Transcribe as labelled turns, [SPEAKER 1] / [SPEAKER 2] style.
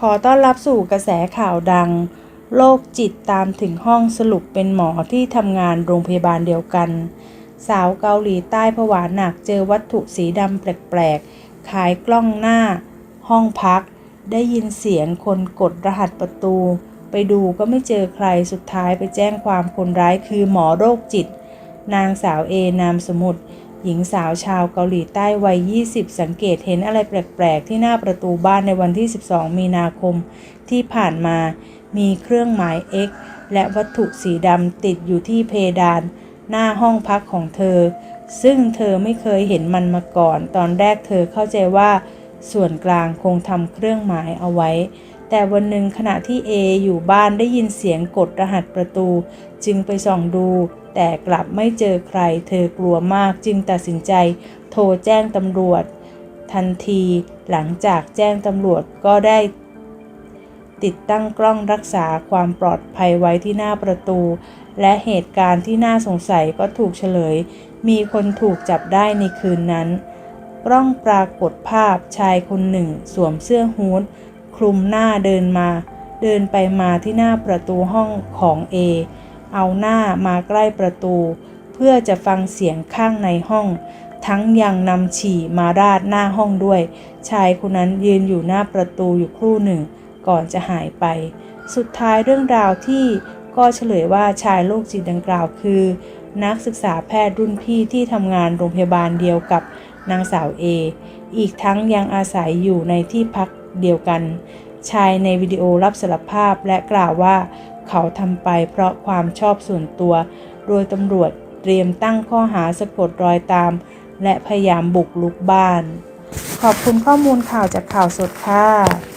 [SPEAKER 1] ขอต้อนรับสู่กระแสข่าวดัง โรคจิตตามถึงห้องสรุปเป็นหมอที่ทำงานโรงพยาบาลเดียวกัน สาวเกาหลีใต้ผวาหนักเจอวัตถุสีดำแปลกๆขายกล้องหน้า ห้องพัก ได้ยินเสียงคนกดรหัสประตู ไปดูก็ไม่เจอใครสุดท้ายไปแจ้งความคนร้ายคือหมอโรคจิต นางสาวเอนามสมุทร หญิงสาวชาวเกาหลีใต้วัย 20 สังเกตเห็นอะไรแปลก ๆ ที่หน้าประตูบ้านในวันที่ 12 มีนาคมที่ผ่านมา มีเครื่องหมาย X และวัตถุสีดำติดอยู่ที่เพดาน หน้าห้องพักของเธอ ซึ่งเธอไม่เคยเห็นมันมาก่อน ตอนแรกเธอเข้าใจว่า ส่วนกลางคงทำเครื่องหมายเอาไว้ แต่วันหนึ่งขณะที่เออยู่บ้านได้ยินเสียงกดรหัสประตู จึงไปส่องดู แต่กลับไม่เจอใคร เธอกลัวมากจึงตัดสินใจ โทรแจ้งตำรวจ ทันทีหลังจากแจ้งตำรวจก็ได้ ติดตั้งกล้องรักษาความปลอดภัยไว้ที่หน้าประตู และเหตุการณ์ที่น่าสงสัยก็ถูกเฉลย มีคนถูกจับได้ในคืนนั้น กล้องปรากฏภาพชายคนหนึ่ง สวมเสื้อฮู้ดคลุมหน้าเดินมา เดินไปมาที่หน้าประตูห้องของเอ เอาหน้ามาใกล้ประตู เพื่อจะฟังเสียงข้างในห้อง ทั้งยังนำฉี่มาราดหน้าห้องด้วย ชายคนนั้นยืนอยู่หน้าประตูอยู่ครู่หนึ่ง ก่อนจะหายไป สุดท้ายเรื่องราวที่ก็เฉลยว่าชายโรคจิตดังกล่าวคือ นักศึกษาแพทย์รุ่นพี่ที่ทำงานโรงพยาบาลเดียวกับนางสาวเออีกทั้งยังอาศัยอยู่ในที่พักเดียวกัน ชายในวิดีโอรับสารภาพและกล่าวว่า เขาทำไปเพราะความชอบส่วนตัว โดยตำรวจเตรียมตั้งข้อหาสะกดรอยตาม และพยายามบุกลุกบ้าน ขอบคุณข้อมูลข่าวจากข่าวสดค่ะ